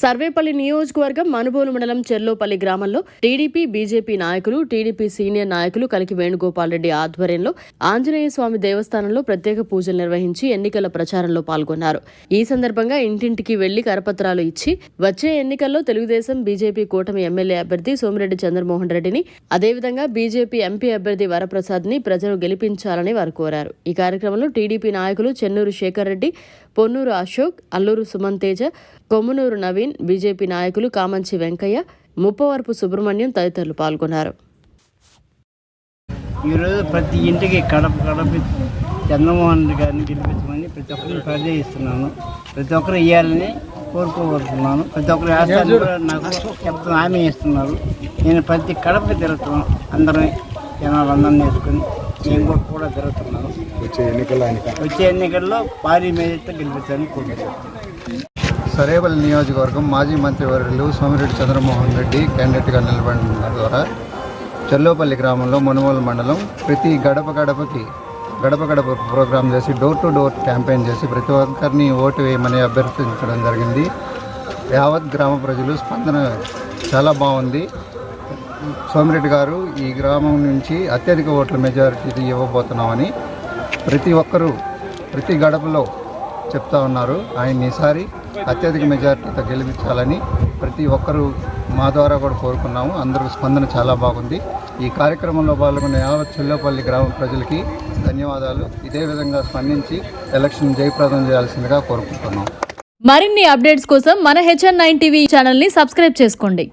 సర్వేపల్లి నియోజకవర్గం మనుబోలు మండలం చెర్లోపల్లి గ్రామంలో టీడీపీ బీజేపీ నాయకులు టీడీపీ సీనియర్ నాయకులు కలికి వేణుగోపాల్ రెడ్డి ఆధ్వర్యంలో ఆంజనేయ స్వామి దేవస్థానంలో ప్రత్యేక పూజలు నిర్వహించి ఎన్నికల ప్రచారంలో పాల్గొన్నారు. ఈ సందర్భంగా ఇంటింటికి వెళ్ళి కరపత్రాలు ఇచ్చి వచ్చే ఎన్నికల్లో తెలుగుదేశం బీజేపీ కూటమి ఎమ్మెల్యే అభ్యర్థి సోమిరెడ్డి చంద్రమోహన్ రెడ్డిని అదేవిధంగా బీజేపీ ఎంపీ అభ్యర్థి వరప్రసాద్ని ప్రజలు గెలిపించాలని వారు కోరారు. ఈ కార్యక్రమంలో టీడీపీ నాయకులు చెన్నూరు శేఖర్ రెడ్డి పొన్నూరు అశోక్ అల్లూరు సుమన్ తేజ కొమ్మునూరు నవీన్ బీజేపీ నాయకులు కామంచి వెంకయ్య ముప్పవరపు సుబ్రహ్మణ్యం తదితరులు పాల్గొన్నారు. ఈరోజు ప్రతి ఇంటికి కడప కడప చంద్రమోహన్ రెడ్డి గారిని గెలిపించమని ప్రతి ఒక్కరిని ప్రజయిస్తున్నాను ప్రతి ఒక్కరు ఇవ్వాలని కోరుకోగలుగుతున్నాను ప్రతి ఒక్కరు వేస్తాను కూడా నాకు చెప్తున్న హామీ ఇస్తున్నారు. నేను ప్రతి కడపకి తిరుగుతున్నాను. అందరం జనాలు అందరిని వేసుకొని నేను కూడా కూడా తిరుగుతున్నాను. వచ్చే ఎన్నికల్లో వచ్చే ఎన్నికల్లో భారీ మేజర్తో గెలిపించాలని కోరుకుంటున్నాను. సరేపల్లి నియోజకవర్గం మాజీ మంత్రివర్యులు సోమిరెడ్డి చంద్రమోహన్ రెడ్డి క్యాండిడేట్గా నిలబడిన ద్వారా చెల్లోపల్లి గ్రామంలో మునుమోలు మండలం ప్రతి గడప గడపకి గడప గడప ప్రోగ్రాం చేసి డోర్ టు డోర్ క్యాంపెయిన్ చేసి ప్రతి ఒక్కరిని ఓటు వేయమని అభ్యర్థించడం జరిగింది. యావత్ గ్రామ ప్రజలు స్పందన చాలా బాగుంది. సోమిరెడ్డి గారు ఈ గ్రామం నుంచి అత్యధిక ఓట్ల మెజారిటీ ఇవ్వబోతున్నామని ప్రతి ఒక్కరూ ప్రతి గడపలో చెప్తా ఉన్నారు. ఆయన ఈసారి అత్యధిక మెజార్టీతో గెలిపించాలని ప్రతి ఒక్కరూ మా ద్వారా కూడా కోరుకున్నాము. అందరూ స్పందన చాలా బాగుంది. ఈ కార్యక్రమంలో పాల్గొన్న యావత్ చెల్లపల్లి గ్రామ ప్రజలకి ధన్యవాదాలు. ఇదే విధంగా స్పందించి ఎలక్షన్ జయప్రదం చేయాల్సిందిగా కోరుకుంటున్నాం. మరిన్ని అప్డేట్స్ కోసం మన హెచ్ఎన్ నైన్ టీవీ ఛానల్ని సబ్స్క్రైబ్ చేసుకోండి.